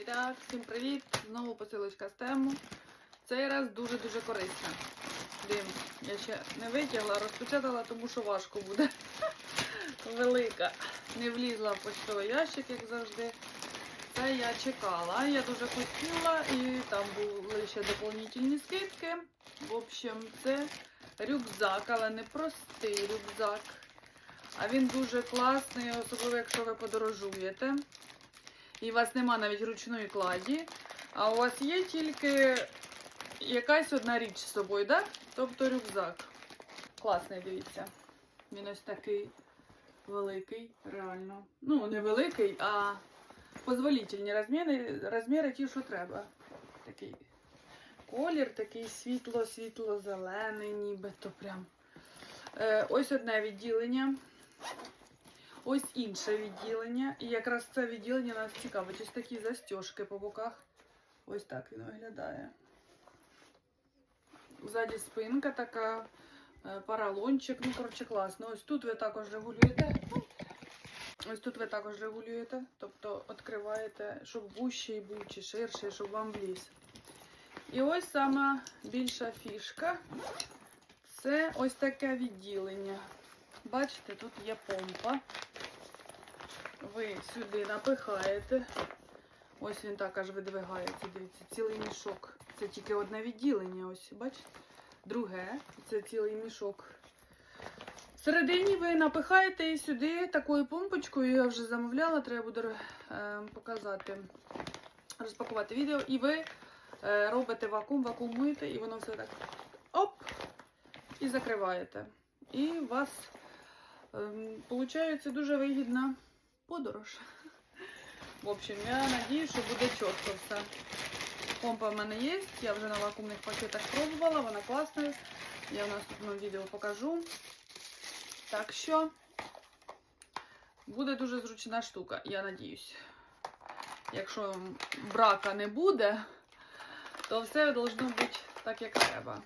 І так, всім привіт! Знову посилочка з тему. Цей раз дуже-дуже корисна. Дим, я ще не витягла, розпечатала, тому що важко буде. Велика. Не влізла в почтовий ящик, як завжди. Це я чекала. Я дуже хотіла, і там були ще доповнительні скидки. В общем, це рюкзак, але не простий рюкзак. А він дуже класний, особливо якщо ви подорожуєте. І у вас нема навіть ручної кладі, а у вас є тільки якась одна річ з собою, да? тобто рюкзак. Класний, дивіться. Він ось такий великий, реально. Ну, не великий, а позволительні розміри, розміри ті, що треба. Такий колір, такий світло-світло-зелений, нібито прям. Е, ось одне відділення. Ось інше відділення. І якраз це відділення нас цікавить. Ось такі застіжки по боках. Ось так він виглядає. Ззаді спинка така, е, паралончик. Ну, коротше, класно. Ось тут ви також регулюєте. Ось тут ви також регулюєте. Тобто відкриваєте, щоб вущий був чи ширший, щоб вам вліз. І ось сама більша фішка. Це ось таке відділення. Бачите, тут є помпа. Ви сюди напихаєте. Ось він так аж видвигається. Дивіться, цілий мішок. Це тільки одне відділення. Ось, бачите? Друге, це цілий мішок. Всередині ви напихаєте і сюди такою помпочкою, я вже замовляла, треба буде е, показати, розпакувати відео. І ви е, робите вакуум, вакуумуєте, і воно все так оп! І закриваєте. І у вас получається дуже вигідна подорож. В общем, я надію, що буде чітко все. Помпа в мене є, я вже на вакуумних пакетах пробувала, вона класна. Я в наступному відео покажу. Так що буде дуже зручна штука, я надіюсь. Якщо брака не буде, то все должно бути так, як треба.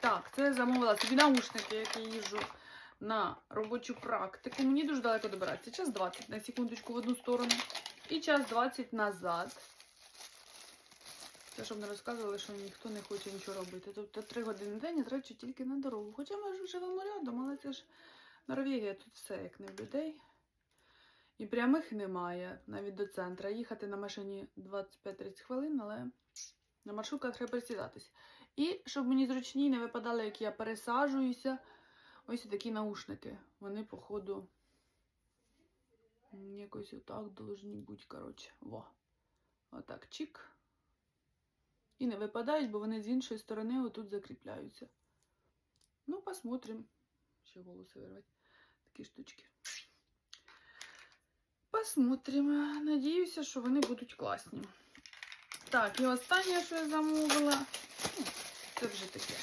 Так, це замовила собі наушники, які їжджу на робочу практику. Мені дуже далеко добиратися. Час 20 на секундочку в одну сторону. І час 20 назад. Це щоб не розказували, що ніхто не хоче нічого робити. Тобто 3 години в день трачу тільки на дорогу. Хоча ми ж живемо рядом, але це ж Норвегія, тут все як не в людей. І прямих немає навіть до центра. Їхати на машині 25-30 хвилин, але на маршрутках треба присідатись. І щоб мені зручні не випадали, як я пересаджуюся. Ось такі наушники. Вони, походу, якось отак должні бути, коротше. Во. Отак, чик. І не випадають, бо вони з іншої сторони отут закріпляються. Ну, посмотрим. Ще волоси вирвати. Такі штучки. Посмотрим. Надіюся, що вони будуть класні. Так, і останнє, що я замовила. Це вже таке.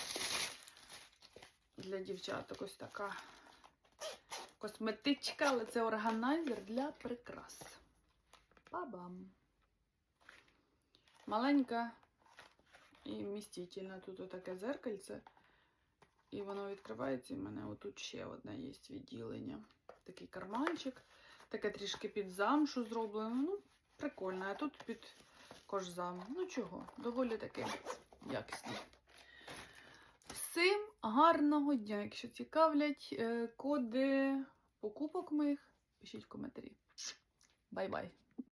Для дівчаток ось така косметичка, але це органайзер для прикрас. Па-бам! Маленька і вмістительна. Тут отаке зеркальце. І воно відкривається, і в мене отут ще одне є відділення. Такий карманчик. Таке трішки під замшу зроблено. Ну, прикольно. А тут під кожзам. Ну чого, доволі таке якісне. Всім гарного дня! Якщо цікавлять е, коди покупок моїх, пишіть в коментарі. Бай-бай!